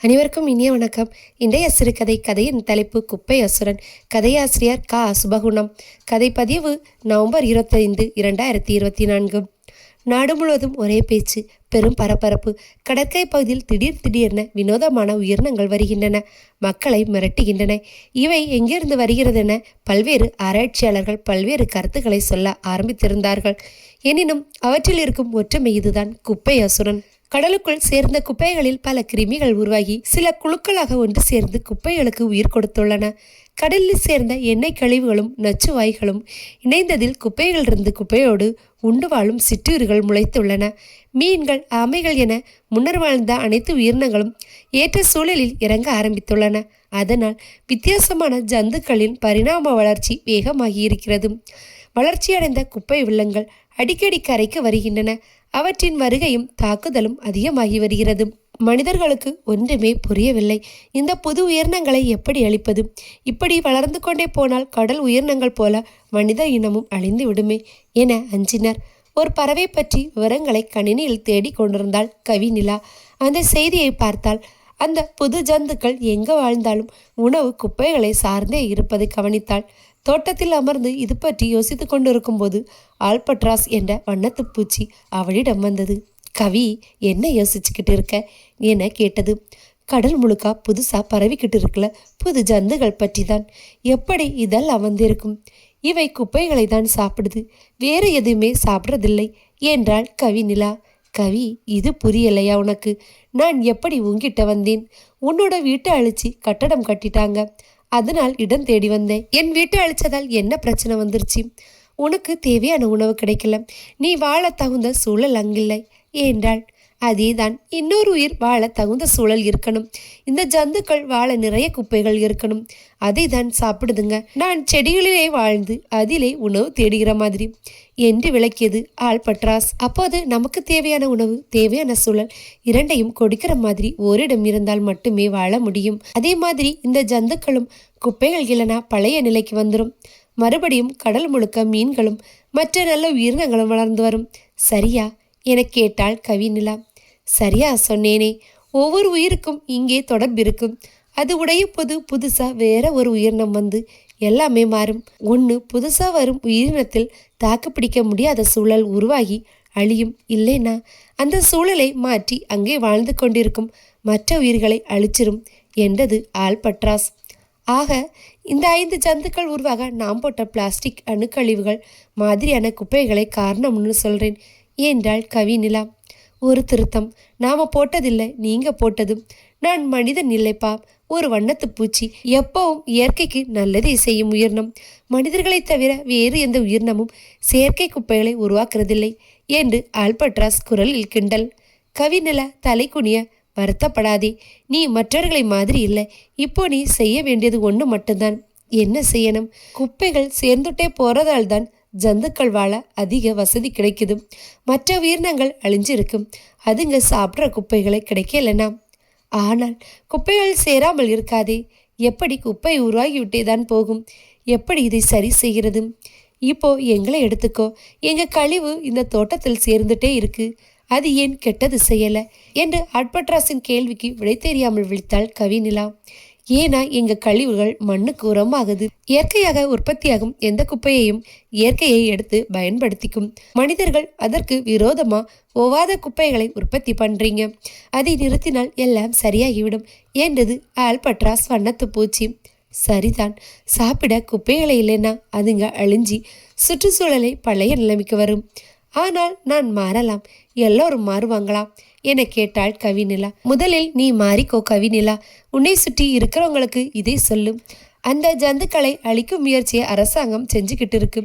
அனைவருக்கும் இனிய வணக்கம். இன்றைய சிறுகதை கதையின் தலைப்பு குப்பை அசுரன் கதையாசிரியர் கா. சுபகுணம். கதை பதிவு நவம்பர் இருபத்தைந்து இரண்டாயிரத்தி இருபத்தி நான்கு. நாடு முழுவதும் ஒரே பேச்சு பெரும் பரபரப்பு. கடற்கரை பகுதியில் திடீர் திடீரென வினோதமான உயிரினங்கள் வருகின்றன. மக்களை மிரட்டுகின்றன. இவை எங்கிருந்து வருகிறதென பல்வேறு ஆராய்ச்சியாளர்கள் பல்வேறு கருத்துக்களை சொல்ல ஆரம்பித்திருந்தார்கள். எனினும் அவற்றில் இருக்கும் ஒற்றுமை இதுதான் குப்பை அசுரன் கடலுக்குள் சேர்ந்த குப்பைகளில் பல கிருமிகள் உருவாகி சில குழுக்களாக ஒன்று சேர்ந்து குப்பைகளுக்கு உயிர் கொடுத்துள்ளன. கடலில் சேர்ந்த எண்ணெய் கழிவுகளும் நச்சு வாய்களும் இணைந்ததில் குப்பைகளிலிருந்து குப்பையோடு உண்டு வாழும் சிற்றூர்கள் முளைத்துள்ளன. மீன்கள் ஆமைகள் என முன்னர் வாழ்ந்த அனைத்து உயிரினங்களும் ஏற்ற சூழலில் இறங்க ஆரம்பித்துள்ளன. அதனால் வித்தியாசமான ஜந்துக்களின் பரிணாம வளர்ச்சி வேகமாகியிருக்கிறது. வளர்ச்சியடைந்த குப்பை வில்லங்கள் அடிக்கடி கரைக்கு வருகின்றன. அவற்றின் வருகையும் தாக்குதலும் அதிகமாகி வருகிறது. மனிதர்களுக்கு ஒன்றுமே புரியவில்லை. இந்த புது உயிரினங்களை எப்படி அழிப்பது? இப்படி வளர்ந்து கொண்டே போனால் கடல் உயிரினங்கள் போல மனித இனமும் அழிந்து விடுமே என அஞ்சினர். ஒரு பறவை பற்றி விவரங்களை கணினியில் தேடி கொண்டிருந்தாள் கவி நிலா. அந்த செய்தியை பார்த்தால் அந்த புது ஜந்துக்கள் எங்கு வாழ்ந்தாலும் உணவு குப்பைகளை சார்ந்தே இருப்பதை கவனித்தாள். தோட்டத்தில் அமர்ந்து இது பற்றி யோசித்து கொண்டிருக்கும்போது ஆல்பட்ராஸ் என்ற வண்ணத்து பூச்சி அவளிடம் வந்தது. கவி என்ன யோசிச்சுக்கிட்டு இருக்க? என கேட்டது. கடல் முழுக்கா புதுசாக பரவிக்கிட்டு இருக்கல புது ஜந்துகள் பற்றி தான் எப்படி இதெல்லாம் வந்திருக்கும்? இவை குப்பைகளை தான் சாப்பிடுது. வேறு எதுவுமே சாப்பிட்றதில்லை என்றாள் கவி நிலா. கவி இது புரியலையா உனக்கு? நான் எப்படி உங்கிட்ட வந்தேன்? உன்னோட வீட்டை அழிச்சு கட்டடம் கட்டிட்டாங்க. அதனால் இடம் தேடி வந்தேன். என் வீட்டை அழிச்சதால் என்ன பிரச்சனை வந்துருச்சு? உனக்கு தேவையான உணவு கிடைக்கல. நீ வாழ தகுந்த சூழல் அங்கில்லை. என்றாள் அதேதான் இன்னொரு உயிர் வாழ தகுந்த சூழல் இருக்கணும். இந்த ஜந்துக்கள் வாழ நிறைய குப்பைகள் இருக்கணும். அதை தான் சாப்பிடுதுங்க. நான் செடிகளிலே வாழ்ந்து அதிலே உணவு தேடுகிற மாதிரி. என்று விளக்கியது ஆல்பட்ராஸ். அப்போது நமக்கு தேவையான உணவு தேவையான சூழல் இரண்டையும் கொடுக்கிற மாதிரி ஓரிடம் இருந்தால் மட்டுமே வாழ முடியும். அதே மாதிரி இந்த ஜந்துக்களும் குப்பைகள் இல்லைனா பழைய நிலைக்கு வந்துடும் மறுபடியும் கடல் முழுக்க மீன்களும் மற்ற நல்ல உயிரினங்களும் வளர்ந்து வரும். சரியா? என கேட்டாள் கவிநிலா. சரியா சொன்னேனே. ஒவ்வொரு உயிருக்கும் இங்கே தொடர்பு இருக்கும். அது உடையப்போது போது புதுசாக வேற ஒரு உயிரினம் வந்து எல்லாமே மாறும். ஒன்று புதுசாக வரும் உயிரினத்தில் தாக்குப்பிடிக்க முடியாத சூழல் உருவாகி அழியும் இல்லைனா அந்த சூழலை மாற்றி அங்கே வாழ்ந்து கொண்டிருக்கும் மற்ற உயிர்களை அழிச்சிரும் என்றது ஆல்பட்ராஸ் ஆக இந்த ஐந்து ஜந்துக்கள் உருவாக நாம் போட்ட பிளாஸ்டிக் அணுக்கழிவுகள் மாதிரியான குப்பைகளை காரணம்னு சொல்கிறேன் என்றாள் கவி நிலா ஒரு திருத்தம். நாம போட்டதில்லை நீங்க போட்டதும். நான் மனிதன் இல்லைப்பா ஒரு வண்ணத்து பூச்சி. எப்பவும் இயற்கைக்கு நல்லதை செய்யும் உயிரினம். மனிதர்களைத் தவிர வேறு எந்த உயிரினமும் செயற்கை குப்பைகளை உருவாக்குறதில்லை என்று ஆல்பட்ராஸ் குரலில் கிண்டல். கவிநில தலை குனிய வருத்தப்படாதே நீ மற்றவர்களை மாதிரி இல்லை. இப்போ நீ செய்ய வேண்டியது ஒன்று மட்டும்தான். என்ன செய்யணும்? குப்பைகள் சேர்ந்துட்டே போறதால்தான் ஜந்துக்கள் வாழ அதிக வசதி கிடைக்குது மற்ற உயிரினங்கள் அழிஞ்சிருக்கும். அதுங்க சாப்பிட்ற குப்பைகளை கிடைக்கலனா? ஆனால் குப்பைகள் சேராமல் இருக்காதே. எப்படி குப்பை உருவாகிவிட்டே தான் போகும். எப்படி இதை சரி செய்கிறது? இப்போ எங்களை எடுத்துக்கோ. எங்க கழிவு இந்த தோட்டத்தில் சேர்ந்துட்டே இருக்கு. அது ஏன் கெட்டது செய்யல? என்று அட்பட்ராஸின் கேள்விக்கு விடை தெரியாமல் விழித்தாள் கவிநிலா. ஏன்னா எங்கள் கழிவுகள் மண்ணுக்கு உரமாகுது. இயற்கையாக உற்பத்தியாகும் எந்த குப்பையையும் இயற்கையை எடுத்து பயன்படுத்திக்கும். மனிதர்கள் அதற்கு விரோதமா ஒவ்வாத குப்பைகளை உற்பத்தி பண்றீங்க. அதை நிறுத்தினால் எல்லாம் சரியாகிவிடும் என்றது ஆல்பட்ராஸ் வண்ணத்து பூச்சி. சரிதான். சாப்பிட குப்பைகளை இல்லைன்னா அதுங்க அழிஞ்சி சுற்றுச்சூழலை பழைய நிலைமைக்கு வரும். ஆனால் நான் மாறலாம். எல்லோரும் மாறுவாங்களாம் என கேட்டாள் கவிநிலா. முதலில் நீ மாறிக்கோ கவிநிலா. உன்னை சுற்றி இருக்கிறவங்களுக்கு இதை சொல்லும் அந்த ஜந்துக்களை அழிக்கும் முயற்சியை அரசாங்கம் செஞ்சுக்கிட்டு இருக்கு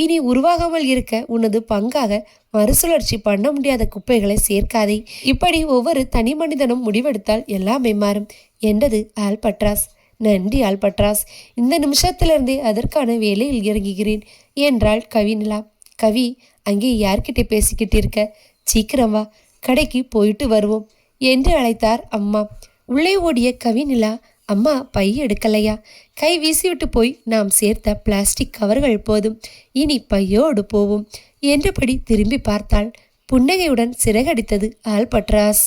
இனி உருவாகாமல் இருக்க உனது பங்காக மறுசுழற்சி பண்ண முடியாத குப்பைகளை சேர்க்காதே. இப்படி ஒவ்வொரு தனி மனிதனும் முடிவெடுத்தால் எல்லாமே மாறும் என்றது ஆல்பட்ராஸ். நன்றி ஆல்பட்ராஸ். இந்த நிமிஷத்திலிருந்தே அதற்கான வேலையில் இறங்குகிறேன் என்றாள் கவிநிலா. கவி அங்கே யார்கிட்ட பேசிக்கிட்டு இருக்க? சீக்கிரம் வா கடைக்கு போயிட்டு வருவோம் என்று அழைத்தார் அம்மா. உள்ளே ஓடிய கவிநிலா அம்மா பை எடுக்கலையா? கை வீசிவிட்டு போய் நாம் சேர்த்த பிளாஸ்டிக் கவர்கள் போதும் இனி பையோடு போவோம் என்றபடி திரும்பி பார்த்தாள். புன்னகையுடன் சிறகடித்தது ஆல்பட்ராஸ்